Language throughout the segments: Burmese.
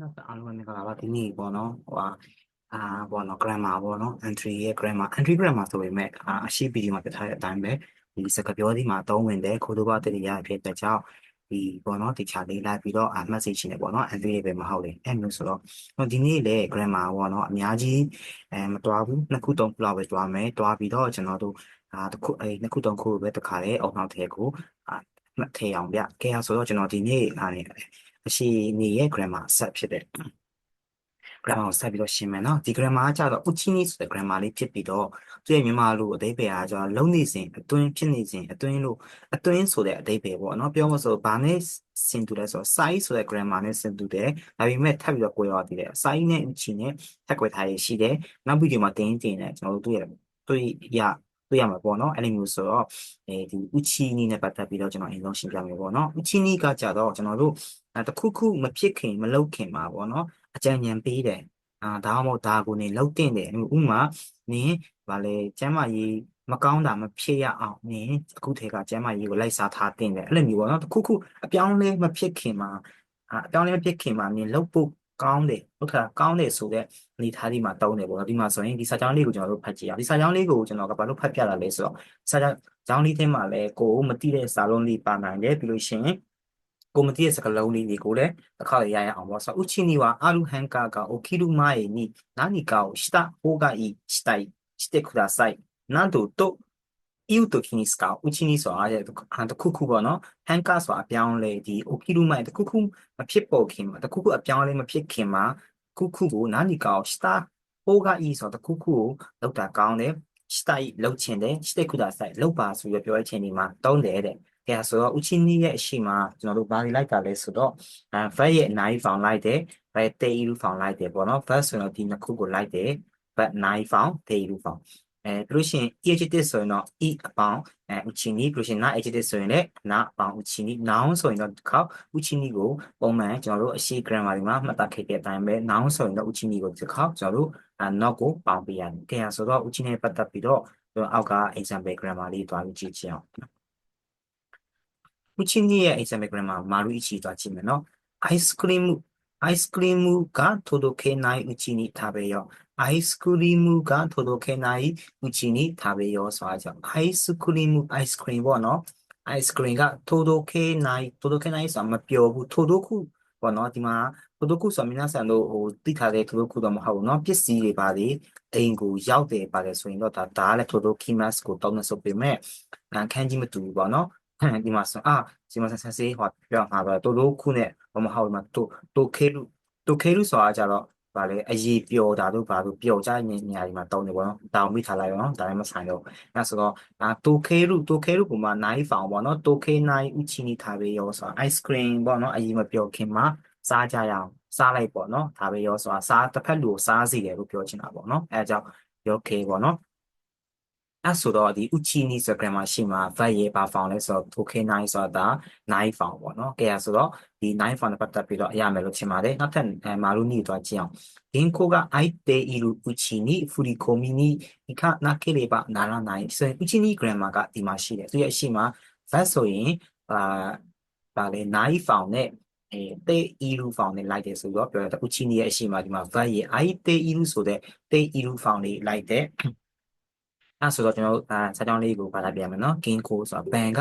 နောက်အားလုံးပဲမင်္ဂလာပါဒီနေ့ပေါ့နော်ဟိုဟာအာပေါ့နော် grammar ပေါ့နော် entry ရဲ့ grammar entry grammar ဆိုပေမဲ့အာအရှိ video မှာပြထားတဲ့အတိုင်းပဲဒီစကားပြောဒီမှာသုံးဝင်တယ်ခိုးတို့ပါတတိယဖြစ်တဲ့ကြောင့်ဒီပေါ့နော်တခြားလေးလိုက်ပြီးတော့အမှတ်စိတ်ရှင်တယ်ပေါ့နော် entry တွေပဲမဟုတ်လေအဲ့မျိုးဆိုတော့ဒီနေ့လေ grammar ပေါ့နော်အများကြီးအဲမတွားဘူးနှစ်ခုသုံးခုလောက်ပဲတွားမယ်တွားပြီးတော့ကျွန်တော်တို့အာတစ်ခုအဲနှစ်ခုသုံးခုပဲတစ်ခါလေအုံနောက်ထဲကိုအာမှတ်ထည့်အောင်ဗျကဲဆိုတော့ကျွန်တော်ဒီနေ့အားနေ အရှိနေရဲ့ grammar set ဖြစ်တဲ့ grammar ကိုဆက်ပြီးတော့ရှင်းမယ်နော်ဒီ grammar ကကြတော့ uchini ဆိုတဲ့ grammar လေးဖြစ်ပြီးတော့သူရဲ့မြန်မာလိုအဓိပ္ပာယ်ကကျတော့လုံးနေစဉ်အတွင်းဖြစ်နေစဉ်အတွင်းလို့အတွင်းဆိုတဲ့အဓိပ္ပာယ်ပေါ့နော်ပြောမဆိုဘာနဲ့ဆင်တူလဲဆိုတော့ size ဆိုတဲ့ grammar နဲ့ဆင်တူတယ်ဒါပေမဲ့ထပ်ပြီးတော့ကိုယ်ရောတည်တယ် size နဲ့ uchi နဲ့ထပ်ကွယ်ထားရရှိတယ်နောက်ဗီဒီယိုမှာတင်းတင်းနဲ့ကျွန်တော်တို့တွေ့ရတွေ့ရတွေ့ရမှာပေါ့နော်အဲ့လိုမျိုးဆိုတော့အဲဒီ uchini နဲ့ပတ်သက်ပြီးတော့ကျွန်တော်အရင်ဆုံးရှင်းပြမယ်ပေါ့နော် uchini ကကြတော့ကျွန်တော်တို့ တခုခုမဖြစ်ခင်မလုပ်ခင်မှာပေါ့နော်အကြံဉာဏ်ပေးတယ်အာဒါမှမဟုတ်ဒါကိုနေလောက်တင်တယ်ဥပမာနင်ဗာလေကျမ်းမာရေးမကောင်းတာမဖြစ်ရအောင်နင်အခုထဲကကျမ်းမာရေးကိုလိုက်စားထားတင်တယ်အဲ့လိုမျိုးပေါ့နော်တခုခုအပြောင်းလဲမဖြစ်ခင်မှာအာအပြောင်းလဲမဖြစ်ခင်မှာနင်လောက်ဖို့ကောင်းတယ်ဟုတ်ကဲ့ကောင်းတယ်ဆိုတဲ့အနေထားဒီမှာတုံးတယ်ပေါ့နော်ဒီမှာဆိုရင်ဒီစာကြောင်းလေးကိုကျွန်တော်တို့ဖတ်ကြည့်အောင်ဒီစာကြောင်းလေးကိုကျွန်တော်ကဘာလို့ဖတ်ပြတာလဲဆိုတော့စာကြောင်းကြောင်းလေးထဲမှာလဲကိုမတိတဲ့စာလုံးလေးပါနိုင်တယ်ပြီးလို့ရှိရင် ကိုမတိရဲ့စကားလုံးလေးတွေကိုလည်းတစ်ခါရရအောင်ပေါ့ဆိုတော့ uchini wa aru hanka ga okiru mae ni nanika o shita hoga i shitai shite kudasai なんとという時に使う。uchini ဆိုတာအဲ့တခုခုပေါ့နော် hanka ဆိုတာအပြောင်းလဲဒီ okiru mae တခုခုမဖြစ်ပေါ်ခင်မှာတခုခုအပြောင်းလဲမဖြစ်ခင်မှာခုခုကိုnanika o shita hoga i ဆိုတာတခုခုကိုလောက်တာကောင်းတယ် shita i လောက်ချင်တယ် shite kudasai လောက်ပါဆိုပြီးပြောရချင်းဒီမှာတုံးတယ်တဲ့ ကဲဆိုတော့ uchini ရဲ့အရှိမကျွန်တော်တို့ဘာတွေလိုက်တာလဲဆိုတော့အဲ verb ရဲ့အနိုင် found လိုက်တယ် verb တေး iru found လိုက်တယ်ပေါ့နော် verb ဆိုတော့ဒီနှစ်ခုကိုလိုက်တယ် verb နိုင် found တေး iru found အဲပြီးလို့ရှိရင် adjective ဆိုရင်တော့ e အပေါင်းအဲ uchini ပြီးလို့ရှိရင် na adjective ဆိုရင်လည်း na အပေါင်း uchini noun ဆိုရင်တော့ဒီခေါက် uchini ကိုပုံမှန်ကျွန်တော်တို့အရှိ grammar တွေမှာမှတ်သားခဲ့တဲ့အတိုင်းပဲ noun ဆိုရင်တော့ uchini ကိုဒီခေါက်ကျွန်တော်တို့ not ကိုပေါင်းပေးရတယ်ကဲဆိုတော့ uchini နဲ့ပတ်သက်ပြီးတော့အောက်က example grammar လေးတွားပြီးကြည့်ချင် အောင် uchini ရဲ့ example grammar မာလူအချီသွားကြည့်မယ်နော် ice cream ice cream က届けないうちに食べよう ice cream က届けないうちに食べようဆိုတာကြောင့် ice cream ice cream ပေါ့နော် ice cream က届けない届けないဆိုတာမပြောဘူး届くပေါ့နော်ဒီမှာ届くဆိုတာ皆さんတို့ဟိုသိထားတဲ့届くတော့မဟုတ်ဘူးเนาะပစ္စည်းတွေပါလေအိမ်ကိုရောက်တယ်ပါတယ်ဆိုရင်တော့ဒါဒါလည်း届きますကိုတောင်းနေဆိုပေမဲ့ခန်းကြီးမတူဘူးပေါ့နော် ဒီမှာဆိုအာဒီမှာဆက်စေးဟောပြောမှာပါတိုတိုခုနဲ့ဘာမဟုတ်မှာတိုတိုခဲလူတိုခဲလူဆိုတာကြတော့ဗာလေအရေးပျော်တာတို့ဗာလို့ပျော်ကြနေနေရာဒီမှာတောင်းနေပေါ့နော်တောင်းမိထားလိုက်ရောနော်ဒါလည်းမဆိုင်တော့အဲဆိုတော့ဒါတိုခဲလူတိုခဲလူပုံမှာနိုင်ဖောင်ပေါ့နော်တိုခဲနိုင်ဥချီနီထားပဲရောဆိုတာ ice cream ပေါ့နော်အရေးမပျော်ခင်မှာစားကြရအောင်စားလိုက်ပေါ့နော်ဒါပဲရောဆိုတာစားတစ်ဖက်လူကိုစားစီတယ်လို့ပြောချင်တာပေါ့နော်အဲအကြောင်းရောခဲပေါ့နော် အဲ့ဆိုတော့ဒီ uchini ဆို grammar ရှိမှာ verb ရဲ့ဘာ form လဲဆိုတော့ tokenai ဆိုတာ9 form ပေါ့နော်။ကဲဆိုတော့ဒီ9 form နဲ့ပတ်သက်ပြီးတော့အရမယ်လို့ထင်ပါတယ်။နောက်ထပ်အဲမာလူနီသွားကြည့်အောင်။銀行が空いているうちに振り込みに行かなければならない။ဆိုရင် uchini grammar ကဒီမှာရှိတယ်။သူရဲ့အရှိမှာ verb ဆိုရင်အာဒါလေ9 form နဲ့အဲတေအီလူဖောင်နဲ့လိုက်တယ်ဆိုတော့ပြောရတဲ့ uchini ရဲ့အရှိမှာဒီမှာ verb ရဲ့ i တေအီလူဆိုတဲ့တေအီလူဖောင်လေးလိုက်တဲ့ အဲ့ဆိုတော့ကျွန်တော်တို့အဲစာကြောင်းလေးကိုပါလာပြန်မယ်နော် gain code ဆိုတာဘန်က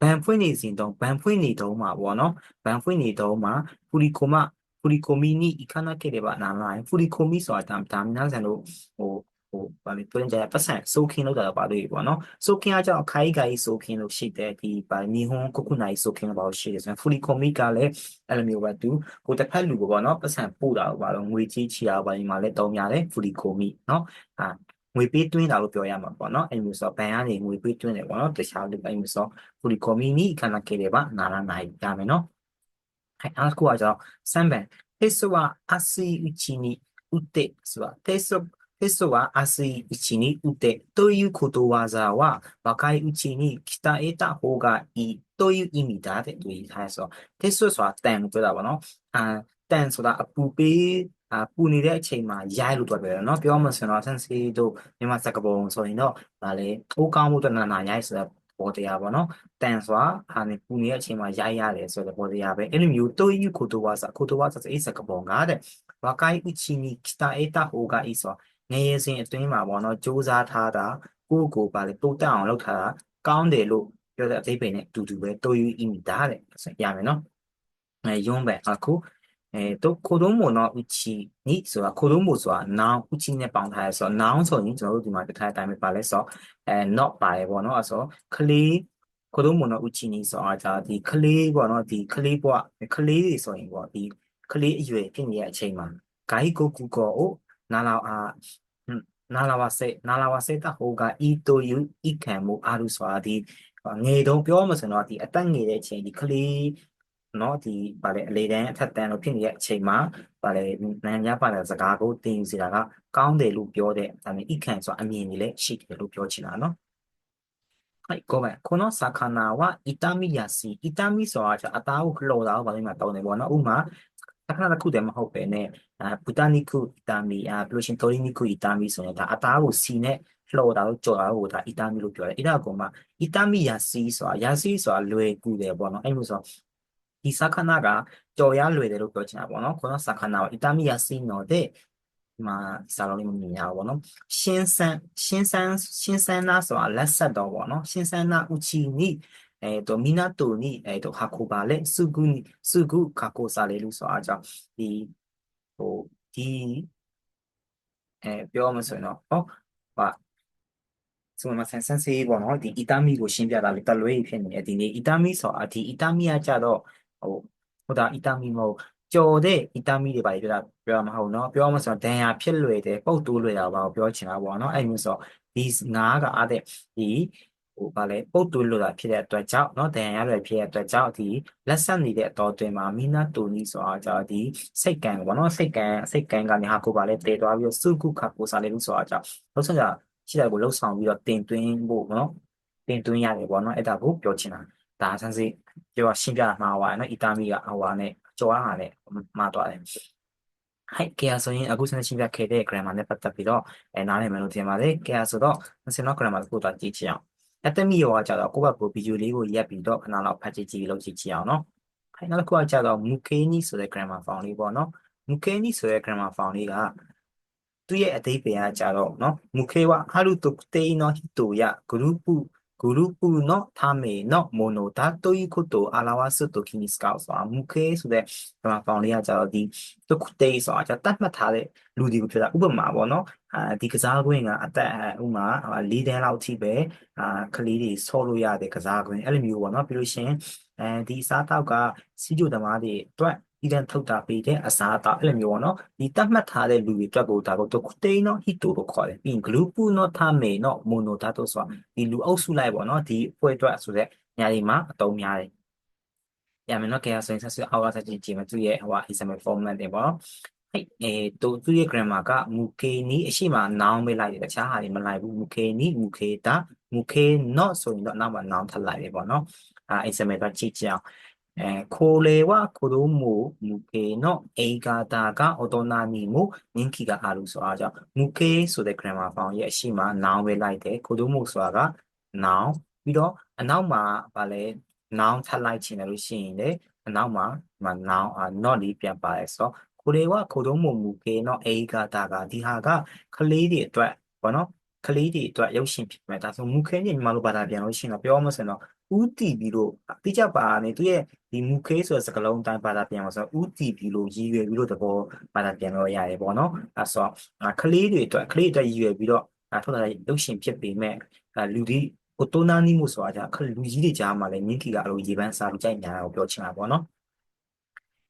ဘန်ဖွင့်နေစဉ်တုန်းဘန်ဖွင့်နေတုန်းမှာပေါ့နော်ဘန်ဖွင့်နေတုန်းမှာဖူလီကိုမဖူလီကိုမီနီအခါနာခဲ့တယ်ပါနာလာဖူလီကိုမီဆိုတာဒါဒါများစံတို့ဟိုဟိုဗာလေတွင်းကြရပတ်စံစိုးခင်းလောက်တာတော့ပါလို့ပေါ့နော်စိုးခင်းအကြောင်းခိုင်းခိုင်းစိုးခင်းလို့ရှိတဲ့ဒီဗာနီဟွန်ကုခုနိုင်စိုးခင်းလို့ပါလို့ရှိတယ်ဆိုရင်ဖူလီကိုမီကလည်းအဲ့လိုမျိုးပဲသူကိုတစ်ဖက်လူကိုပေါ့နော်ပတ်စံပို့တာပေါ့တော့ငွေကြီးချီတာပါဒီမှာလည်းတုံးရတယ်ဖူလီကိုမီနော်အာ ငွေပေးသွင်းတာလို့ပြောရမှာပေါ့နော်အဲ့မျိုးဆိုဘဏ်ကနေငွေပေးသွင်းတယ်ပေါ့နော်တခြားလူအဲ့မျိုးဆိုဖူလီကိုမီနီခဏခဲ့တယ်ပါနာလာနိုင်ရမယ်နော်အဲ့အားကိုကကြောင့်စမ်ဘန်テストは明日うちに打ってそうテストテストは明日うちに打ってということわざは若いうちに鍛えた方がいいという意味だって言いたいそうテストဆိုတာတန်ပြောတာပေါ့နော်အာတန်ဆိုတာအပူပေး အာပူနေတဲ့အချိန်မှာရိုက်လို့တော့ပြောတယ်เนาะပြောမှဆိုတော့ sensei တို့မြန်မာစကားပုံဆိုရင်တော့ဗာလေအိုးကောင်းမှုတဏ္ဍာရိုက်ဆိုတော့ ပေါ်တရားပေါ့နော်တန်စွာအာနေပူနေတဲ့အချိန်မှာရိုက်ရတယ်ဆိုတဲ့ပေါ်တရားပဲအဲ့လိုမျိုးတိုးယူခိုတိုဝါစာခိုတိုဝါစာအေးစကပုံကတဲ့ဝါကိုင်ဥချီနီကီတာအေတာဟိုကအေးဆိုငရေစင်အတွင်းမှာပေါ့နော်စူးစမ်းထားတာကိုကိုပါလေတိုးတက်အောင်လုပ်ထားတာကောင်းတယ်လို့ပြောတဲ့အသေးပိန်နဲ့အတူတူပဲတိုးယူအီမီတာတဲ့ဆိုရမယ်နော်အဲယွန်းပဲအခု အဲတော့ခိုဒုံမိုနော်ဥချီနိဆိုတာခိုဒုံမိုဆိုတာ noun ဥချီနဲ့ပေါင်းထားရဆိုတော့ noun ဆိုရင်ကျွန်တော်တို့ဒီမှာတစ်ခါအတိုင်းပဲပါလဲဆိုတော့အဲ not ပါတယ်ပေါ့နော်အဲဆိုခလေးခိုဒုံမိုနော်ဥချီနိဆိုတာဒါဒီခလေးပေါ့နော်ဒီခလေးဘွားခလေးတွေဆိုရင်ပေါ့ဒီခလေးအရွယ်ဖြစ်နေတဲ့အချိန်မှာဂိုင်းကိုကူကောအိုနာလာအာနာလာဝဆေနာလာဝဆေတာဟိုကအီတိုယူအီခံမှုအာရုဆိုတာဒီငယ်တုံးပြောမှဆိုတော့ဒီအတက်ငယ်တဲ့အချိန်ဒီခလေး เนาะဒီဗာလေအလေတန်းအထက်တန်းလို့ဖြစ်နေတဲ့အချိန်မှာဗာလေနိုင်ငံပါတဲ့စကားကိုသင်ယူစီတာကကောင်းတယ်လို့ပြောတဲ့ဒါပေမဲ့ဣခံဆိုတာအမြင်ကြီးလည်းရှိတယ်လို့ပြောချင်တာเนาะはいごめんこの魚は痛みやすい痛みဆိုတာじゃအသားကိုလှော်တာကိုဗာလေမှာတောင်းတယ်ပေါ့เนาะဥမာအခါတစ်ခုတည်းမဟုတ်ပဲねအာဘူတာနီကုအီတာမီအာဘလို့ရှင်တိုရီနီကုအီတာမီဆိုရင်ဒါအသားကိုစီနဲ့လှော်တာလို့ကြော်တာကိုဒါအီတာမီလို့ပြောတယ်အဲ့ဒါကောင်မှအီတာမီယာစီဆိုတာယာစီဆိုတာလွယ်ကူတယ်ပေါ့နော်အဲ့လိုဆို ဒီစခနာကကြော်ရလွယ်တယ်လို့ပြောချင်တာပေါ့နော်ခေါင်းစခနာကိုအီတာမီယာစီနော်တဲ့ဒီမှာစာလုံးလေးမမြင်ရဘူးပေါ့နော်ရှင်းဆန်းရှင်းဆန်းရှင်းဆန်းနာဆိုတာလက်ဆက်တော့ပေါ့နော်ရှင်းဆန်းနာဥချီနီえっと、港に、えっと、運ばれ、すぐに、すぐ加工されるဆိုအားကြောင့်ဒီဟိုဒီအဲပြောမှဆိုရင်တော့ဟောဟာဆိုမှဆန်ဆန်စေးပေါ့နော်ဒီအီတာမီကိုရှင်းပြတာလေတလွဲဖြစ်နေတယ်ဒီနေ့အီတာမီဆိုတာဒီအီတာမီကကြတော့ ဟိုဟိုဒါအီတာမီမဟုတ်ကြော်တဲ့အီတာမီတွေပါပြောတာပြောမှာမဟုတ်เนาะပြောမှဆိုတော့ဒဏ်ရာဖြစ်လွယ်တယ်ပုတ်တိုးလွယ်တာပါပြောချင်တာပေါ့เนาะအဲ့မျိုးဆိုဒီငါးကအားတဲ့ဒီဟိုဗာလဲပုတ်တူလို့တာဖြစ်တဲ့အတွက်ကြောင့်เนาะဒဏ်ရာရရဖြစ်တဲ့အတွက်ကြောင့်ဒီလက်ဆက်နေတဲ့အတော်တွင်မှာမီနာတူနီဆိုတာကြောင့်ဒီစိတ်ကံပေါ့เนาะစိတ်ကံစိတ်ကံကနေဟာကိုဗာလဲတည်သွားပြီးတော့စုကုခကိုစားလေလို့ဆိုတာကြောင့်လို့ဆိုကြရှိတယ်ကိုလှုပ်ဆောင်ပြီးတော့တင်သွင်းဖို့เนาะတင်သွင်းရတယ်ပေါ့เนาะအဲ့ဒါကိုပြောချင်တာ ဒါဆန်းစစ်ပြောရှင်းပြတာမှာပါနော်အီတာမီကဟိုပါနဲ့ကြော်ရတာနဲ့မှားသွားတယ်ဟဲ့ကဲဆိုရင်အခုဆန်းရှင်းပြခဲ့တဲ့ grammar နဲ့ပတ်သက်ပြီးတော့အဲနားလည်မယ်လို့ထင်ပါတယ်ကဲဆိုတော့ဆင်းတော့ grammar ကိုတော့ကြည့်ချင်အောင်အသက်မီရောကကြတော့ကိုယ့်ဘက်ကိုဗီဒီယိုလေးကိုရက်ပြီးတော့ခဏလောက်ဖတ်ကြည့်ကြည့်လို့ကြည့်ချင်အောင်နော်ဟဲ့နောက်တစ်ခုကကြတော့ mukeni ဆိုတဲ့ grammar form လေးပေါ့နော် mukeni ဆိုတဲ့ grammar form လေးကသူ့ရဲ့အသေးပင်ကကြတော့နော် mukewa haru tokutei no hito ya group グループのためのものだということを表すときに使うဆိုတာမူခဲဆိုတဲ့ဒီမှာ found လေးကကြတော့ဒီတခုတေးဆိုတာじゃတတ်မှတ်ထားတဲ့လူဒီကိုပြောတာဥပမာပေါ့နော်အာဒီကစားကွင်းကအသက်ဥမာ၄တန်းလောက်ထိပဲအာကလေးတွေဆော့လို့ရတဲ့ကစားကွင်းအဲ့လိုမျိုးပေါ့နော်ပြီးလို့ရှိရင်အဲဒီစားတောက်ကစီးကြိုသမားတွေအတွက် ဒီတန်းထုတ်တာပေးတဲ့အစားအသောက်အဲ့လိုမျိုးပေါ့နော်ဒီတတ်မှတ်ထားတဲ့လူတွေအတွက်ကိုဒါကိုတခုတိန်နော်ဟီတိုလို့ခေါ်တယ်ပြီးရင် group နော်ထားမေနော်မိုနိုဒါတို့ဆိုတာဒီလူအုပ်စုလိုက်ပေါ့နော်ဒီအဖွဲ့အတွက်ဆိုတဲ့ညာဒီမှာအသုံးများတယ်ရမယ်နော်ကဲဆိုရင်ဆက်ဆွေအောက်ဆက်ကြည့်ကြည့်မယ်သူရဲ့ဟို example format တွေပေါ့ဟဲ့အဲသူသူရဲ့ grammar ကမူကေနီအရှိမ noun ပဲလိုက်တယ်တခြားဟာတွေမလိုက်ဘူးမူကေနီမူကေတာမူကေ not ဆိုရင်တော့နောက်မှာ noun ထပ်လိုက်တယ်ပေါ့နော်အဲ example ကကြည့်ကြအောင် えー、これは子供向けの映画だが大人にも人気があるဆိုအားကြောင့်向けဆိုတဲ့ grammar form ရဲ့အရှိမ noun ပဲလိုက်တယ်子供ဆိုတာက noun ပြီးတော့အနောက်မှာဗာလဲ noun ထပ်လိုက်ချင်တယ်လို့ရှိရင်လေအနောက်မှာဒီမှာ noun အာ not လေးပြန်ပါတယ်ဆိုတော့ကိုရေကခိုတုံးမမူကေနော်အေဂါတာကဒီဟာကကလေးတွေအတွက်ဘောနော်ကလေးတွေအတွက်ရုပ်ရှင်ဖြစ်မယ်ဒါဆိုမူခဲညညီမလို့ဘာသာပြန်လို့ရှိရင်တော့ပြောမစင်တော့ ဥတီပြီးလို့တိကျပါနေသူရဲ့ဒီမူခဲဆိုတဲ့စကားလုံးတိုင်းဘာသာပြန်မှာဆိုဥတီပြီးလို့ရည်ရွယ်ပြီးလို့တဘောဘာသာပြန်လို့ရတယ်ပေါ့နော်အဲဆိုကလေးတွေအတွက်ကလေးတွေရည်ရွယ်ပြီးတော့ထုတ်တာရုပ်ရှင်ဖြစ်ပေမဲ့လူဒီကိုတိုနာနီမှုဆိုတာじゃလူကြီးတွေကြားမှာလည်းမြင့်ကီကအလိုရေပန်းစားလို့ကြိုက်ညာတာကိုပြောချင်တာပေါ့နော်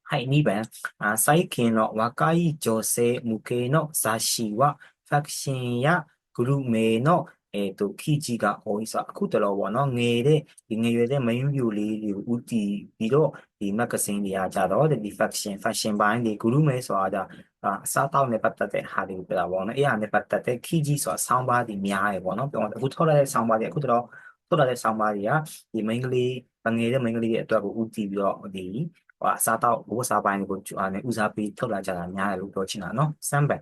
はい、2番、あ最近の若い女性向けの雑誌は、ファクシンやグルメの အဲသူခိကြီးကအော်ဤဆိုအခုတလောပေါ့နော်ငယ်တဲ့ဒီငယ်ရွယ်တဲ့မင်းပြူလေးတွေကိုဥတီပြီးတော့ဒီမဂ္ဂဇင်းတွေကကြတော့ဒီ fashion fashion ပိုင်းတွေဂရုမဲဆိုတာဒါအစားတောက်နဲ့ပတ်သက်တဲ့ဟာတွေကိုပြတာပေါ့နော်အဲဟာနဲ့ပတ်သက်တဲ့ခိကြီးဆိုတာဆောင်းပါးတွေများရယ်ပေါ့နော်ပြောအခုထောက်လာတဲ့ဆောင်းပါးတွေအခုတလောထွက်လာတဲ့ဆောင်းပါးတွေကဒီမင်းကလေးငယ်တဲ့မင်းကလေးရဲ့အတွက်ကိုဥတီပြီးတော့ဒီဟာအစားတောက်ဘိုးစားပိုင်းကိုအားနဲ့ဦးစားပေးထုတ်လာကြတာများတယ်လို့ပြောချင်တာနော်စမ်းပယ်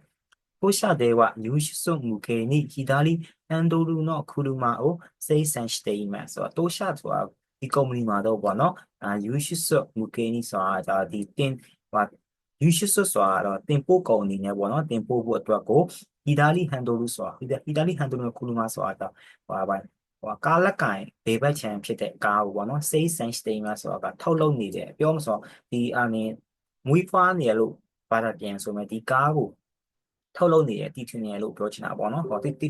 ရှိစုမူကေနိဟီဒါလီအန်ဒိုလူနောခူလူမာအိုစေးဆန်စတေးမန်ဆိုတော့တိုရှာဆိုတာဒီကုမ္ပဏီမှာတော့ပေါ့နော်အာယူရှိစုမူကေနိဆိုတာဒါဒီတင်ဟာယူရှိစုဆိုတာတော့တင်ပို့ကုန်အနေနဲ့ပေါ့နော်တင်ပို့ဖို့အတွက်ကိုဟီဒါလီဟန်ဒိုလူဆိုတာဟီဒါလီဟန်ဒိုလူခူလူမာဆိုတာတော့ဟာပါဟိုကားလက်ကင်ဘေဘက်ချန်ဖြစ်တဲ့ကားကိုပေါ့နော် safe sense statement ဆိုတာကထုတ်လုပ်နေတယ်ပြောမဆိုဒီအနေမွေးဖွားနေရလို့ဘာသာပြန်ဆိုမဲ့ဒီကားကို ထုတ်လုပ်နေတယ်တီထွင်နေလို့ပြောချင်တာပေါ့နော်ဟောတီတီ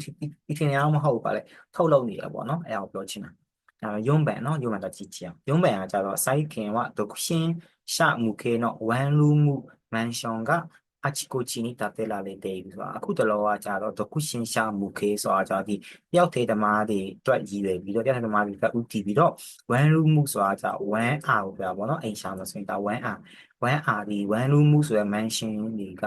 တီထွင်နေအောင်မဟုတ်ပါလေထုတ်လုပ်နေတယ်ပေါ့နော်အဲ့ဒါကိုပြောချင်တာအဲယုံပန်နော်ယုံပန်တော့ကြည့်ချင်အောင်ယုံပန်ကကြတော့စိုက်ခင်ကဒုရှင်းရှမှုခေနော်ဝမ်လူမှုမန်ရှွန်ကအချီကိုချီနီတာတဲလာလေးတဲ့ဆိုတာအခုတလောကကြတော့ဒခုရှင်းရှာမှုခေဆိုတာကြဒီတယောက်သေးသမားတွေအတွက်ရည်ရွယ်ပြီးတော့တယောက်သေးသမားတွေကဥတီပြီးတော့ဝမ်လူမှုဆိုတာကြဝမ်အာကိုပြောပါတော့အိမ်ရှာမဆိုရင်ဒါဝမ်အာဝမ်အာဒီဝမ်လူမှုဆိုတဲ့ mansion တွေက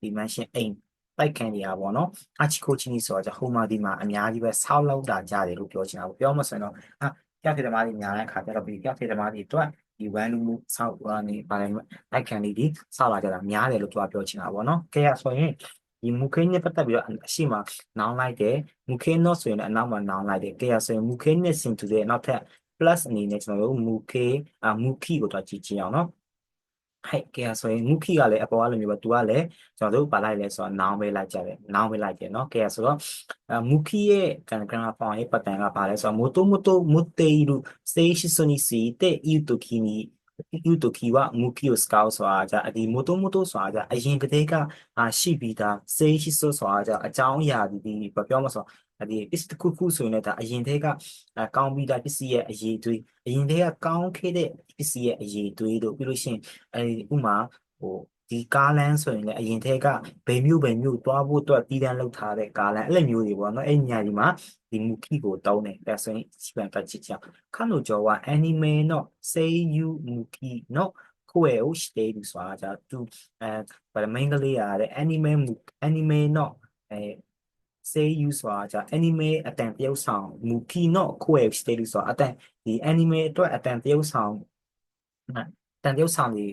ဒီ mansion အိမ် တိုက်ခံနေရပါတော့အချီကိုချီနီဆိုတာကြဟိုမှာဒီမှာအများကြီးပဲဆောက်လောက်တာကြတယ်လို့ပြောချင်တာပေါ့ပြောမှဆိုရင်တော့အာတယောက်သေးသမားတွေများတဲ့အခါကျတော့ဒီတယောက်သေးသမားတွေအတွက်ဒီ value မှုဆောက်ကနေဗာလဲလိုက်ခံလေးဒီဆောက်လာကြတာများတယ်လို့သူကပြောချင်တာပေါ့နော်။ကဲရဆိုရင်ဒီမူခိနဲ့ပတ်သက်ပြီးတော့အရှိမနောင်းလိုက်တယ်မူခိ not ဆိုရင်လည်းအနောက်မှာနောင်းလိုက်တယ်ကဲရဆိုရင်မူခိနဲ့ sim တူတဲ့နောက်ထပ် plus အနေနဲ့ကျွန်တော်တို့မူခိအမူခိကိုတော့ကြည့်ကြည့်အောင်နော် ဟဲ့ကဲဆိုရင်မူခိကလည်းအပေါ်ကလိုမျိုးပဲသူကလည်းကျွန်တော်တို့ပါလိုက်လဲဆိုတော့နောင်းပဲလိုက်ကြတယ်နောင်းပဲလိုက်တယ်เนาะကဲဆိုတော့မူခိရဲ့ grammar form ရဲ့ pattern ကပါလဲဆိုတော့မိုတိုမိုတိုမိုတေရူစေရှိဆိုနီစီတဲ့ဤတုခိနီယူတိုကီဝမူကီယိုစကောက်ဆိုတာじゃဒီမိုတိုမိုတိုဆိုတာじゃအရင်ကတည်းကအာရှိပြီးသားစေးရှိဆိုဆိုတာじゃအကြောင်းအရာဒီဒီပြောမဆို ဒီပစ္စည်းတစ်ခုခုဆိုရင်လည်းဒါအရင်တည်းကကောင်းပြီးသားပစ္စည်းရဲ့အရေးသွေးအရင်တည်းကကောင်းခဲ့တဲ့ပစ္စည်းရဲ့အရေးသွေးတို့ပြီးလို့ရှိရင်အဲဒီဥမာဟိုဒီကားလန်းဆိုရင်လည်းအရင်တည်းကဘယ်မျိုးဘယ်မျိုးသွားဖို့အတွက်တည်တံ့လောက်ထားတဲ့ကားလန်းအဲ့လိုမျိုးတွေပေါ့နော်အဲ့ညာဒီမှာဒီမူခိကိုတောင်းတယ်ဒါဆိုရင်စီပန်ပတ်ချစ်ချောင်းခါလို့ကြော်ဝါ anime တော့ say you မူခိတော့ကိုယ်ကိုရှိတယ်ဆိုတာじゃသူအဲဗမာင်္ဂလေးရတဲ့ anime anime တော့အဲ say you ဆိုတာကြာ anime အတန်တရုပ်ဆောင်မူ key not coef state ဆိုတာအတန်ဒီ anime အတွက်အတန်တရုပ်ဆောင်တန်တရုပ်ဆောင်ကြီး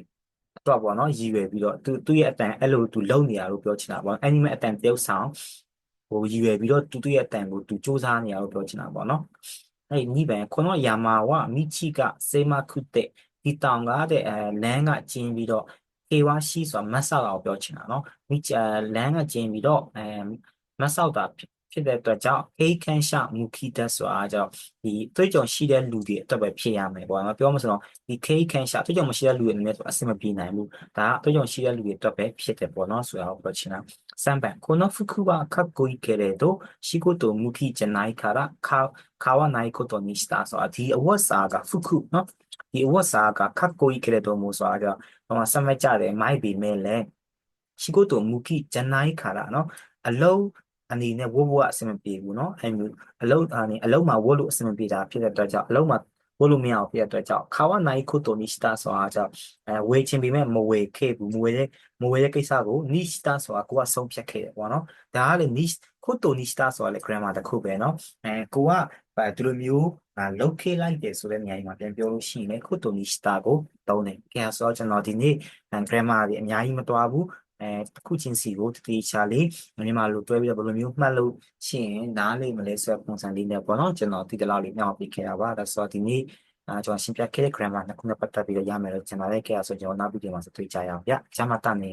တော့ပေါ့နော်ရည်ရွယ်ပြီးတော့သူသူ့ရဲ့အတန်အဲ့လိုသူလုံနေရလို့ပြောချင်တာပေါ့ anime အတန်တရုပ်ဆောင်ဟိုရည်ရွယ်ပြီးတော့သူသူ့ရဲ့အတန်ကိုသူစူးစမ်းနေရလို့ပြောချင်တာပေါ့နော်အဲ့ဒီနိဗ္ဗာန်ခွန်တော့ယာမာဝမိချိကစေမခုတဲ့ဒီတောင်ကတဲ့အဲလမ်းကကျင်းပြီးတော့ကေဝါရှိဆိုတာမတ်ဆောက်အောင်ပြောချင်တာနော်မိချလမ်းကကျင်းပြီးတော့အဲ မတ်ဆောက်တာဖြစ်တဲ့အတွက်ကြောင့်အေးခန့်ရှမူခိတက်ဆိုတာကြောင့်ဒီတွေ့ကြုံရှိတဲ့လူတွေအတွက်ပဲဖြစ်ရမယ်ပေါ့နော်ပြောမှဆိုတော့ဒီခေခန့်ရှတွေ့ကြုံမရှိတဲ့လူတွေအနေနဲ့ဆိုအဆင်မပြေနိုင်ဘူးဒါကတွေ့ကြုံရှိတဲ့လူတွေအတွက်ပဲဖြစ်တယ်ပေါ့နော်ဆိုတာကိုပြောချင်တာ3番この服はかっこいいけれど仕事向きじゃないから買買わないことにしたဆိုတာဒီအဝတ်စားက服နော်ဒီအဝတ်စားကかっこいいけれどもဆိုတာကဟိုမှာစမကြတယ်မိုက်ပြီမဲ့လေ仕事向きじゃないからနော်အလုံး အနေနဲ့ဝတ်ဖို့အဆင်မပြေဘူးเนาะအဲမျိုးအလုံးအနေအလုံးမှာဝတ်လို့အဆင်မပြေတာဖြစ်တဲ့အတွက်ကြောင့်အလုံးမှာဝတ်လို့မရအောင်ဖြစ်တဲ့အတွက်ကြောင့်ခါဝနိုင်ခုတိုနီစတာဆိုတာကြောင့်အဲဝေချင်ပေမဲ့မဝေခဲ့ဘူးမဝေတဲ့မဝေတဲ့ကိစ္စကိုနီစတာဆိုတာကိုကဆုံးဖြတ်ခဲ့တယ်ပေါ့နော်ဒါကလေနီခုတိုနီစတာဆိုတာလေ grammar တစ်ခုပဲเนาะအဲကိုကဒီလိုမျိုးလုတ်ခေးလိုက်တယ်ဆိုတဲ့နေရာမှာပြန်ပြောလို့ရှိရင်ခုတိုနီစတာကိုသုံးတယ်။အဲဆိုတော့ကျွန်တော်ဒီနေ့ grammar တွေအများကြီးမတွားဘူး အဲတစ်ခုချင်းစီကိုတတိချာလေးမြန်မာလိုတွဲပြီးတော့ဘယ်လိုမျိုးမှတ်လို့ရှိရင်နားလေးမလဲဆိုတဲ့ပုံစံလေးနဲ့ပေါ့နော်ကျွန်တော်ဒီတလောက်လေးမျှော်ပြခဲ့တာပါဒါဆိုတော့ဒီနေ့အာကျွန်တော်ရှင်းပြခဲ့တဲ့ grammar နှစ်ခုနဲ့ပတ်သက်ပြီးတော့ရမယ်လို့ကျွန်တော်လည်းခဲ့ရဆိုကျွန်တော်နောက်ဗီဒီယိုမှာဆက်တွေ့ကြရအောင်ဗျ။ကျမတတ်နေ